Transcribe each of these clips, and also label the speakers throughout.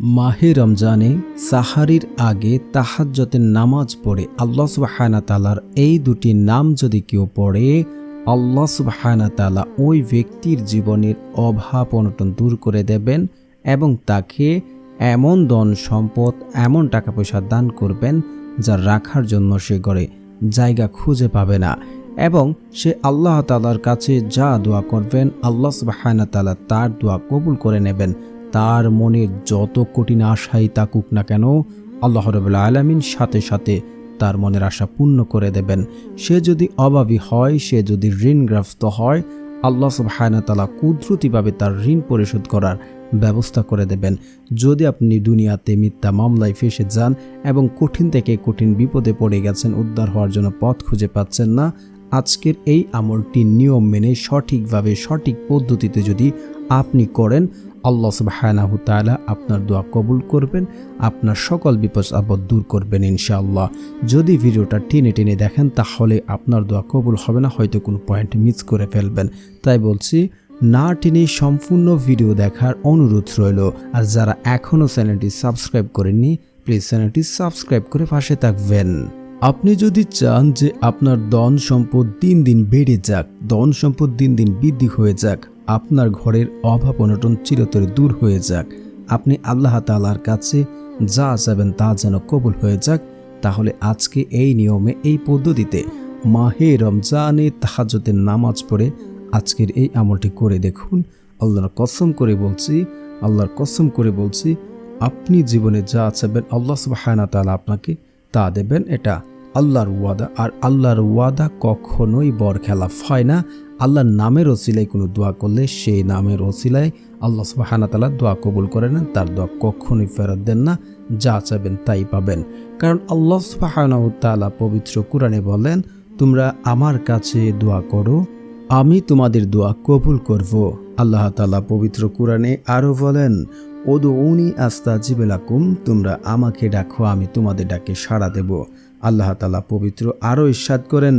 Speaker 1: মাহে রমজানে সাহারির আগে তাহাজ্জতের নামাজ পড়ে আল্লাহ সুবাহানা তালার এই দুটি নাম যদি কেউ পড়ে, আল্লাহ সুবাহানা তালা ওই ব্যক্তির জীবনের অভাব অনটন দূর করে দেবেন এবং তাকে এমন ধন সম্পদ, এমন টাকা পয়সা দান করবেন যা রাখার জন্য সে গড়ে জায়গা খুঁজে পাবে না এবং সে আল্লাহ তালার কাছে যা দোয়া করবেন, আল্লাহ সুবাহানা তালা তার দোয়া কবুল করে নেবেন। তার মনের যত কঠিন আশাই তাকুক না কেন, আল্লাহ রবুল্লা আলমিন সাথে সাথে তার মনের আশা পূর্ণ করে দেবেন। সে যদি অভাবী হয়, সে যদি ঋণগ্রস্ত হয়, আল্লাহ সুবাহানা তালা কুদরতিভাবে তার ঋণ পরিশোধ করার ব্যবস্থা করে দেবেন। যদি আপনি দুনিয়াতে মিথ্যা মামলায় ফেসে যান এবং কঠিন থেকে কঠিন বিপদে পড়ে গেছেন, উদ্ধার হওয়ার জন্য পথ খুঁজে পাচ্ছেন না, আজকের এই আমলটি নিয়ম মেনে সঠিকভাবে, সঠিক পদ্ধতিতে যদি আপনি করেন আল্লাহ তাআলা আপনার দোয়া কবুল করবেন, আপনার সকল বিপদ আপদ দূর করবেন ইনশাআল্লাহ। যদি ভিডিওটা টেনে টেনে দেখেন, তাহলে আপনার দোয়া কবুল হবে না, হয়তো কোনো পয়েন্ট মিস করে ফেলবেন। তাই বলছি, না টেনে সম্পূর্ণ ভিডিও দেখার অনুরোধ রইল। আর যারা এখনও চ্যানেলটি সাবস্ক্রাইব করেননি, প্লিজ চ্যানেলটি সাবস্ক্রাইব করে পাশে থাকবেন। আপনি যদি চান যে আপনার ধন সম্পদ দিন দিন বেড়ে যাক, ধন সম্পদ দিন দিন বৃদ্ধি হয়ে যাক আপনার ঘরের অভাব অনটন চিরতরে দূর হয়ে যাক। আপনি আল্লাহ তালার কাছে যা যাবেন তা যেন কবুল হয়ে যাক। তাহলে আজকে এই নিয়মে, এই পদ্ধতিতে মাহে রমজানে তাহাজতের নামাজ পড়ে আজকের এই আমলটি করে দেখুন। আল্লাহর কসম করে বলছি, আল্লাহর কসম করে বলছি, আপনি জীবনে যা চাইবেন আল্লাহ সুবাহানা তালা আপনাকে তা দেবেন। এটা আল্লাহর ওয়াদা, আর আল্লাহর ওয়াদা কখনোই বর খেলাফ হয় না। আল্লাহর নামের ওসিলায় কোনো দোয়া করলে সেই নামের ওসিলায় আল্লাহ সুবাহানা তালা দোয়া কবুল করে নেন তার দোয়া কখনোই ফেরত দেন না, যা চাইবেন তাই পাবেন। কারণ আল্লাহ সুবাহানা তালা পবিত্র কোরআনে বলেন, তোমরা আমার কাছে দোয়া করো, আমি তোমাদের দোয়া কবুল করব। আল্লাহ তালা পবিত্র কোরআনে আরও বলেন ওদো উনি আস্তা জিবেলাকুম তোমরা আমাকে ডাকো, আমি তোমাদের ডাকে সাড়া দেব। আল্লাহ তালা পবিত্র আরও ইস্বাদ করেন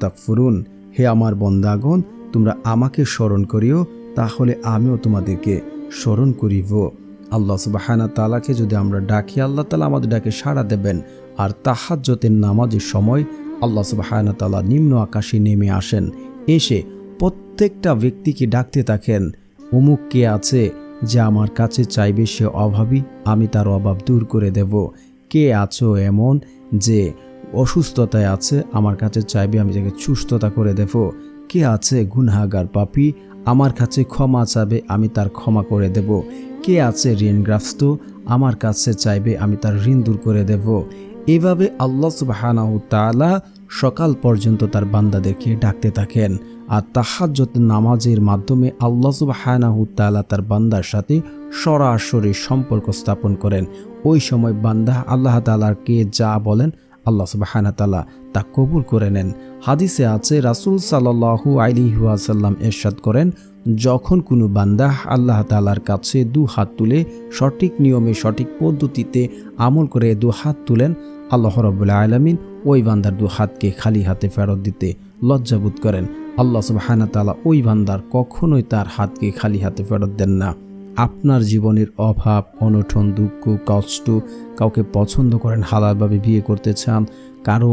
Speaker 1: তাকফুরুন হে আমার বন্দাগণ, তোমরা আমাকে স্মরণ করিও, তাহলে আমিও তোমাদেরকে স্মরণ করিব। আল্লাহ সুবাহানা তালাকে যদি আমরা ডাকি, আল্লাহ তালা আমাদের ডাকে সাড়া দেবেন। আর তাহাজ্যতের নামাজের সময় আল্লাহ সুবাহানা তালা নিম্ন আকাশে নেমে আসেন। এসে প্রত্যেকটা ব্যক্তিকে ডাকতে থাকেন, অমুক কে আছে যে আমার কাছে চাইবে সে অভাবী, আমি তার অভাব দূর করে দেব। কে আছো এমন যে অসুস্থতায় আছে, আমার কাছে চাইবে, আমি তাকে সুস্থতা করে দেব। কে আছে গুনহাগার পাপি, আমার কাছে ক্ষমা চাবে, আমি তার ক্ষমা করে দেব। কে আছে ঋণগ্রস্ত, আমার কাছে চাইবে, আমি তার ঋণ দূর করে দেব। এভাবে আল্লাহ সুবাহানাহু তালা সকাল পর্যন্ত তার বান্দাদেরকে ডাকতে থাকেন। আর তাহাজ্জত নামাজের মাধ্যমে আল্লাহ সুবাহানাহু তালা তার বান্দার সাথে সরাসরি সম্পর্ক স্থাপন করেন। ওই সময় বান্দা আল্লাহ তালারকে যা বলেন, আল্লাহ সুবাহানা তালা তা কবুল করে নেন। হাদিসে আছে, রাসুল সাল্লাহু আলিহাসাল্লাম এরশাদ করেন, যখন কোনো বান্দা আল্লাহ তালার কাছে দু হাত তুলে সঠিক নিয়মে, সঠিক পদ্ধতিতে আমল করে দু হাত তুলেন, আল্লাহ রবুল্লা আলমিন ওই বান্দার দু হাতকে খালি হাতে ফেরত দিতে লজ্জাবোধ করেন। আল্লাহ সুবাহানা তালা ওই বান্দার কখনোই তার হাতকে খালি হাতে ফেরত দেন না। আপনার জীবনের অভাব অনঠন দুঃখ, কষ্ট কাউকে পছন্দ করেন, হালালভাবে বিয়ে করতে চান, কারও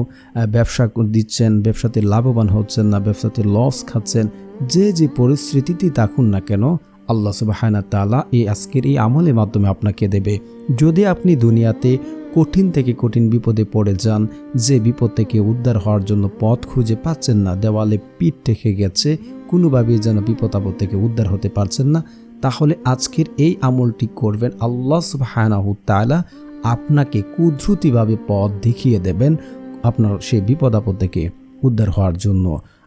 Speaker 1: ব্যবসা দিচ্ছেন, ব্যবসাতে লাভবান হচ্ছেন না, ব্যবসাতে লস খাচ্ছেন, যে যে পরিস্থিতিতে থাকুন না কেন, আল্লাহ সুবাহানা তালা এই আজকের এই আমলের মাধ্যমে আপনাকে দেবে। যদি আপনি দুনিয়াতে কঠিন থেকে কঠিন বিপদে পড়ে যান, যে বিপদ থেকে উদ্ধার হওয়ার জন্য পথ খুঁজে পাচ্ছেন না, দেওয়ালে পিঠ ঠেকে গেছে, কোনোভাবেই যেন বিপদ আপদ থেকে উদ্ধার হতে পারছেন না তাহলে আজকের এই আমলটি করবেন আল্লাহ সুবাহানাহু তালা আপনাকে কুদ্রুতিভাবে পথ দেখিয়ে দেবেন আপনার সেই বিপদ আপদ থেকে উদ্ধার হওয়ার জন্য।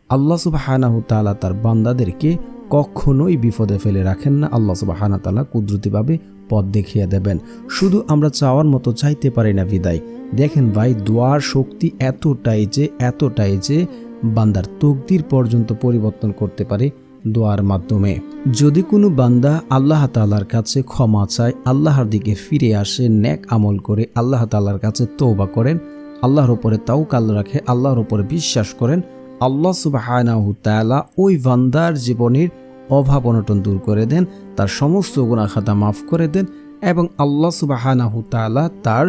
Speaker 1: আল্লাহ সুবাহানাহু তালা তার বান্দাদেরকে কখনোই বিপদে ফেলে রাখেন না। আল্লাহ সুবাহানা তালা কুদরতিভাবে পথ দেখিয়ে দেবেন। শুধু আমরা চাওয়ার মতো চাইতে পারি না বিদায়। দেখেন ভাই, দোয়ার শক্তি এতটাই যে এতটাই যে বান্দার তকদির পর্যন্ত পরিবর্তন করতে পারে দোয়ার মাধ্যমে। যদি কোনো বান্দা আল্লাহ তালার কাছে ক্ষমা চায়, আল্লাহর দিকে ফিরে আসে ন্যাক আমল করে আল্লাহ তালার কাছে তৌবা করেন, আল্লাহর ওপরে তাওকাল রাখে, আল্লাহর ওপরে বিশ্বাস করেন, আল্লাহ সুবাহানাহু তালা ওই বান্দার জীবনের অভাব অনটন দূর করে দেন, তার সমস্ত গুণাখাতা মাফ করে দেন এবং আল্লাহ সুবাহানাহু তার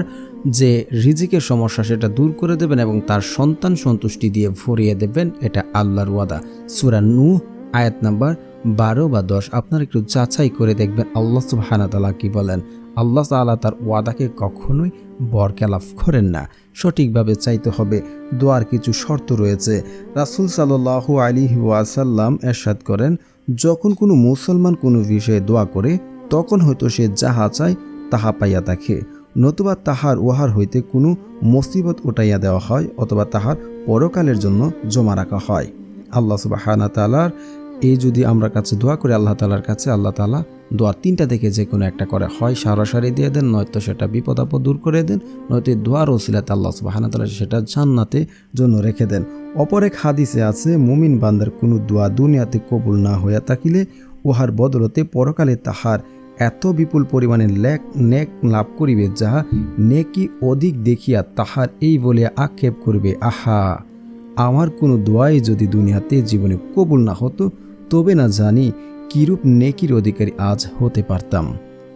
Speaker 1: যে রিজিকের সমস্যা সেটা দূর করে দেবেন এবং তার সন্তান সন্তুষ্টি দিয়ে ভরিয়ে দেবেন, এটা আল্লাহর ওয়াদা। সুরা নূ আয়াত নাম্বার বারো বা দশ। আপনারা একটু যাচাই করে দেখবেন আল্লাহ সুবাহানা তালা কি বলেন। আল্লাহ তাআলা তার ওয়াদাকে কখনোই বরকেলাফ করেন না। সঠিকভাবে চাইতে হবে, দোয়ার কিছু শর্ত রয়েছে। রাসুল সাল্লাহু আলী ওয়াসাল্লাম এরশাদ করেন, যখন কোনো মুসলমান কোনো বিষয়ে দোয়া করে, তখন হয়তো সে যাহা চায় তাহা পাইয়া থাকে নতুবা তাহার উহার হইতে কোনো মুসিবত উঠাইয়া দেওয়া হয় অথবা তাহার পরকালের জন্য জমা রাখা হয়। আল্লাহ সুবাহানা তালার এই যদি আমরা কাছে দোয়া করি আল্লাহ তালার কাছে, আল্লাহ তালা দোয়ার তিনটা থেকে যে কোনো একটা করে হয় সারাসারি দিয়ে দেন, নয়তো সেটা বিপদ আপদ দূর করে দেন, নয়তো দোয়ার ওসিলাতে আল্লাহ সুবাহানা তালা সেটা জান্নাতে জন্য রেখে দেন। অপর এক হাদিসে আছে, মুমিন বান্দার কোনো দোয়া দুনিয়াতে কবুল না হইয়া থাকিলে উহার বদলতে পরকালে তাহার এত বিপুল পরিমাণে লেক, নেক লাভ করিবে যাহা নেকি অধিক দেখিয়া তাহার এই বলিয়া আক্ষেপ করিবে, আহা! আমার কোনো দোয়াই যদি দুনিয়াতে জীবনে কবুল না হতো তবে না জানি কিরূপ নেকির অধিকারী আজ হতে পারতাম।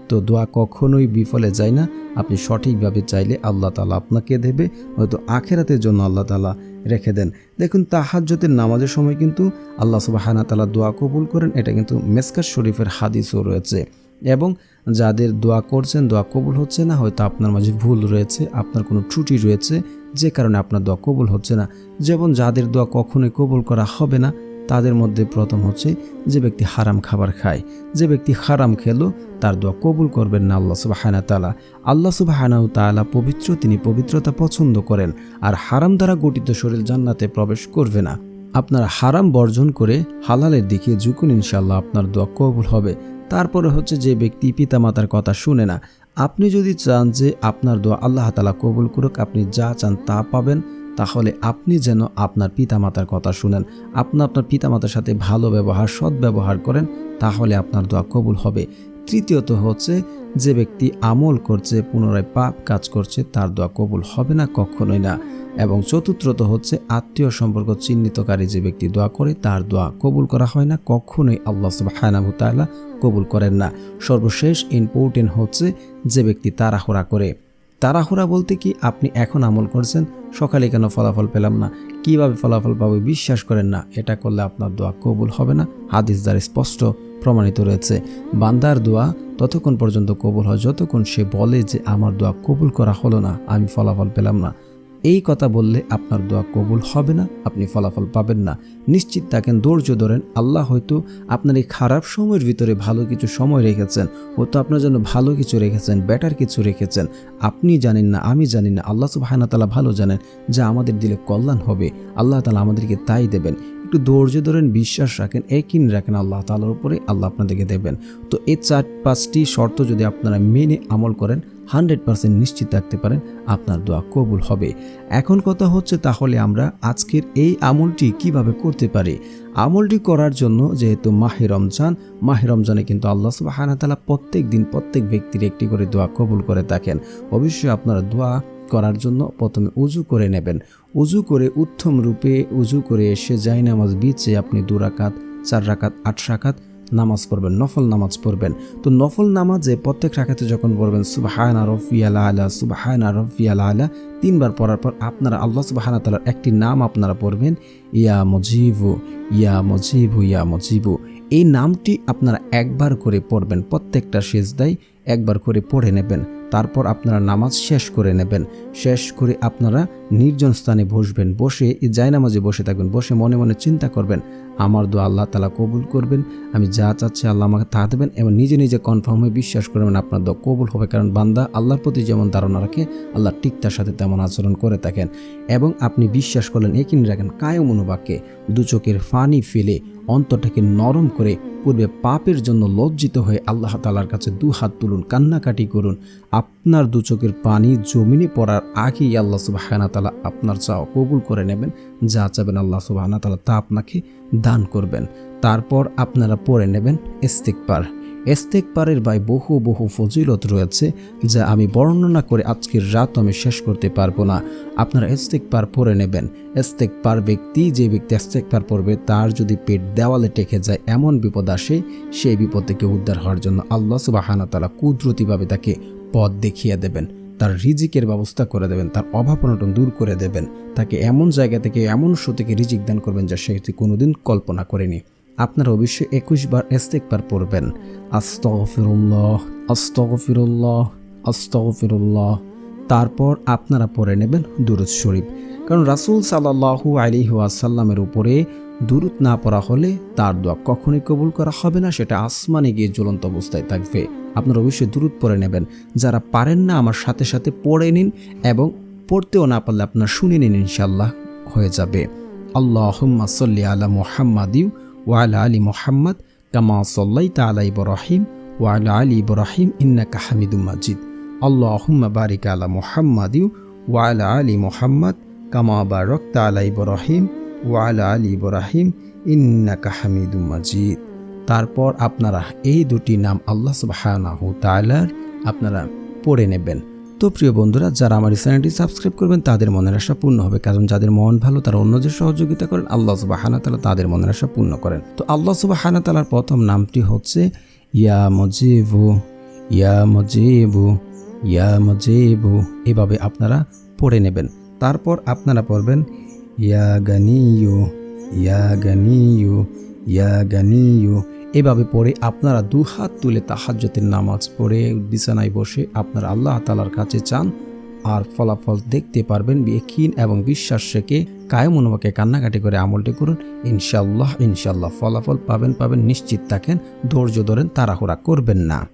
Speaker 1: তো দোয়া কখনোই বিফলে যায় না। আপনি সঠিকভাবে চাইলে আল্লাহ তালা আপনাকে দেবে, হয়তো আখেরাতের জন্য আল্লাহ তালা রেখে দেন। দেখুন তাহাজ্যতের নামাজের সময় কিন্তু আল্লাহ সুবাহানা তালা দোয়া কবুল করেন, এটা কিন্তু মেসকার শরীফের হাদিসও রয়েছে। এবং যাদের দোয়া করছেন, দোয়া কবুল হচ্ছে না, হয়তো আপনার মাঝে ভুল রয়েছে, আপনার কোনো ত্রুটি রয়েছে, যে কারণে আপনার দোয়া কবুল হচ্ছে না। যেমন যাদের দোয়া কখনোই কবুল করা হবে না তাদের মধ্যে প্রথম হচ্ছে যে ব্যক্তি হারাম খাবার খায়, যে ব্যক্তি হারাম খেলো, তার দোয়া কবুল করবেন না আল্লাহ সুবাহানা তালা আল্লাহ সুবাহানাউ তালা পবিত্র, তিনি পবিত্রতা পছন্দ করেন, আর হারাম দ্বারা গঠিত শরীর জান্নাতে প্রবেশ করবে না। আপনার হারাম বর্জন করে হালালের দিকে ঝুঁকুন ইনশাল্লাহ আপনার দোয়া কবুল হবে। তারপরে হচ্ছে যে ব্যক্তি পিতামাতার কথা শুনে না। আপনি যদি চান যে আপনার দোয়া আল্লাহ তালা কবুল করুক, আপনি যা চান তা পাবেন। তাহলে আপনি যেন আপনার পিতামাতার কথা শুনেন, আপনি আপনার পিতামাতার সাথে ভালো ব্যবহার, সৎ ব্যবহার করেন, তাহলে আপনার দোয়া কবুল হবে। তৃতীয়ত হচ্ছে, যে ব্যক্তি আমল করছে, পুনরায় পাপ কাজ করছে, তার দোয়া কবুল হবে না, কখনোই না। এবং চতুর্থত হচ্ছে, আত্মীয় সম্পর্ক চিহ্নিতকারী যে ব্যক্তি দোয়া করে, তার দোয়া কবুল করা হয় না, কখনোই আল্লাহ সুবাহানাহু তাআলা কবুল করেন না। সর্বশেষ ইম্পর্টেন্ট হচ্ছে, যে ব্যক্তি তাড়াহুড়া করে। তাড়াহুড়া বলতে কি আপনি এখন আমল করছেন? সকালে কেন ফলাফল পেলাম না? কীভাবে ফলাফল পাবো বিশ্বাস করেন না, এটা করলে আপনার দোয়া কবুল হবে না। হাদিস দ্বারা স্পষ্ট, প্রমাণিত রয়েছে। বান্দার দোয়া ততক্ষণ পর্যন্ত কবুল হয়, যতক্ষণ সে বলে যে আমার দোয়া কবুল করা হলো না, আমি ফলাফল পেলাম না। এই কথা বললে আপনার দোয়া কবুল হবে না, আপনি ফলাফল পাবেন না। নিশ্চিত থাকেন, ধৈর্য ধরেন, আল্লাহ হয়তো আপনার এই খারাপ সময়ের ভিতরে ভালো কিছু সময় রেখেছেন, হয়তো আপনার জন্য ভালো কিছু রেখেছেন বেটার কিছু রেখেছেন। আপনি জানেন না, আমি জানি না, আল্লাহ সুবাহানা তালা ভালো জানেন যা আমাদের দিলে কল্যাণ হবে। আল্লাহ তালা আমাদেরকে তাই দেবেন। একটু ধৈর্য ধরেন, বিশ্বাস রাখেন একিন রাখেন আল্লাহ তালার উপরে, আল্লাহ আপনাদেরকে দেবেন। তো এই চার পাঁচটি শর্ত যদি আপনারা মেনে আমল করেন হান্ড্রেড পার্সেন্ট নিশ্চিত থাকতে পারেন, আপনার দোয়া কবুল হবে। এখন কথা হচ্ছে তাহলে আমরা আজকের এই আমলটি কীভাবে করতে পারি? আমলটি করার জন্য যেহেতু মাহে রমজান, মাহে রমজানে কিন্তু আল্লাহ সুবাহানাতালা প্রত্যেক দিন প্রত্যেক ব্যক্তির একটি করে দোয়া কবুল করে থাকেন। অবশ্যই আপনারা দোয়া করার জন্য প্রথমে উজু করে নেবেন। উজু করে উত্তম রূপে উজু করে এসে যাই নামাজ বিচে আপনি দু রাকাত, চার রাকাত, আট রাকাত নামাজ পড়বেন, নফল নামাজ পড়বেন। তো নফল নামাজে প্রত্যেক রাখাতে যখন পড়বেন সুবাহায়না রফিয়ালা আলা সুবাহায়না রফিয়ালা আলা, তিনবার পড়ার পর আপনারা আল্লাহ সুবাহানা তালার একটি নাম আপনারা পড়বেন, ইয়া মজিবু ইয়া মজিবু ইয়া মজিবু। এই নামটি আপনারা একবার করে পড়বেন, প্রত্যেকটা সেজদাই একবার করে পড়ে নেবেন, তারপর আপনারা নামাজ শেষ করে নেবেন। শেষ করে আপনারা নির্জন স্থানে বসবেন, বসে এই নামাজে বসে থাকবেন, বসে মনে মনে চিন্তা করবেন আমার দোয়া আল্লাহ তালা কবুল করবেন। আমি যা চাচ্ছি আল্লাহ আমাকে তা দেবেন এবং নিজে নিজে কনফার্ম হয়ে বিশ্বাস করবেন আপনার দোয়া কবুল হবে। কারণ বান্দা আল্লাহর প্রতি যেমন ধারণা রাখে, আল্লাহ ঠিক তার সাথে তেমন আচরণ করে থাকেন। এবং আপনি বিশ্বাস করলেন একিন রাখেন, কায়ম অনুবাক্যে দু চোখের ফানি ফেলে অন্তরটাকে নরম করে পূর্বে পাপের জন্য লজ্জিত হয়ে আল্লাহ তালার কাছে দু হাত তুলুন, কান্নাকাটি করুন। আপনার দু চোখের পানি জমিনে পড়ার আগেই আল্লাহ সুবাহানা তালা আপনার চাও কবুল করে নেবেন। যা চাবেন আল্লাহ সুবাহানা তালা তা আপনাকে দান করবেন। তারপর আপনারা পড়ে নেবেন ইস্তিকবার এস্তেকবারের ভাই বহু বহু ফজিলত রয়েছে যা আমি বর্ণনা করে আজকের রাত আমি শেষ করতে পারব না। আপনারা এস্তেকবার পরে নেবেন। এস্তেকবার ব্যক্তি, যে ব্যক্তি এস্তেকবার পড়বে, তার যদি পেট দেওয়ালে টেকে যায়, এমন বিপদ আসে, সেই বিপদ থেকে উদ্ধার হওয়ার জন্য আল্লাহ সুবাহানা তালা কুদরতিভাবে তাকে পথ দেখিয়ে দেবেন। তার রিজিকের ব্যবস্থা করে দেবেন, তার অভাব অনটন দূর করে দেবেন। তাকে এমন জায়গা থেকে, এমন শো থেকে রিজিক দান করবেন যা সেটি কোনোদিন কল্পনা করেনি। আপনারা অবশ্যই একুশ বার এস্তেকবার পড়বেন। আস্তগফিরুল্লাহ আস্তগফিরুল্লাহ আস্তগফিরুল্লাহ। তারপর আপনারা পড়ে নেবেন দুরুদ শরীফ। কারণ রাসূল সাল্লাল্লাহু আলাইহি ওয়াসাল্লামের উপরে দুরুদ না পড়া হলে তার দোয়া কখনোই কবুল করা হবে না, সেটা আসমানে গিয়ে জ্বলন্ত অবস্থায় থাকবে। আপনারা অবশ্যই দুরুদ পড়ে নেবেন। যারা পারেন না, আমার সাথে সাথে পড়ে নিন এবং পড়তেও না পারলে আপনার শুনে নিন ইনশাল্লাহ হয়ে যাবে। আল্লাহুম্মা সাল্লি আলা মুহাম্মাদিউ ওয়ালা আলী মোহাম্মদ কামা সাল্লাইতা আলা ইব্রাহিম ওয়ালা আলী ইব্রাহিম ইন্নাকা হামিদুম মাজিদ। আল্লাহুম্মা বারিক আলা মুহাম্মাদিউ ওয়ালা আলী মোহাম্মদ কামা বারাকতা আলা ইব্রাহিম ওয়ালা আলী ইব্রাহিম ইন্নাকা হামিদুম মাজিদ। তারপর আপনারা এই দুটি নাম আল্লাহ তাআলার আপনারা পড়ে নেবেন। তো প্রিয় বন্ধুরা, যারা আমার চ্যানেলটি সাবস্ক্রাইব করবেন, তাদের মনের আশা পূর্ণ হবে। কারণ যাদের মন ভালো, তারা অন্যদের সহযোগিতা করেন। আল্লাহ সুবাহানা তালা তাদের মনের আশা পূর্ণ করেন। তো আল্লাহ সুবাহানা তালার প্রথম নামটি হচ্ছে ইয়া মজিবু ইয়া মজিবু ইয়া মজিবু। এভাবে আপনারা পড়ে নেবেন। তারপর আপনারা পড়বেন, ইয়া গানিয়ু ইয়া গানিয়ু ইয়া গানিয়ু এভাবে পড়ে আপনারা দু হাত তুলে তাহাজ্যতের নামাজ পড়ে বিছানায় বসে আপনারা আল্লাহ তালার কাছে চান আর ফলাফল দেখতে পারবেন বিয়কিন এবং বিশ্বাস রেখে কায়ম অনুমাকে কান্নাকাটি করে আমলটি করুন। ইনশাল্লাহ ইনশাল্লাহ ফলাফল পাবেন পাবেন, নিশ্চিত থাকেন, ধৈর্য ধরেন, তাড়াহুড়া করবেন না।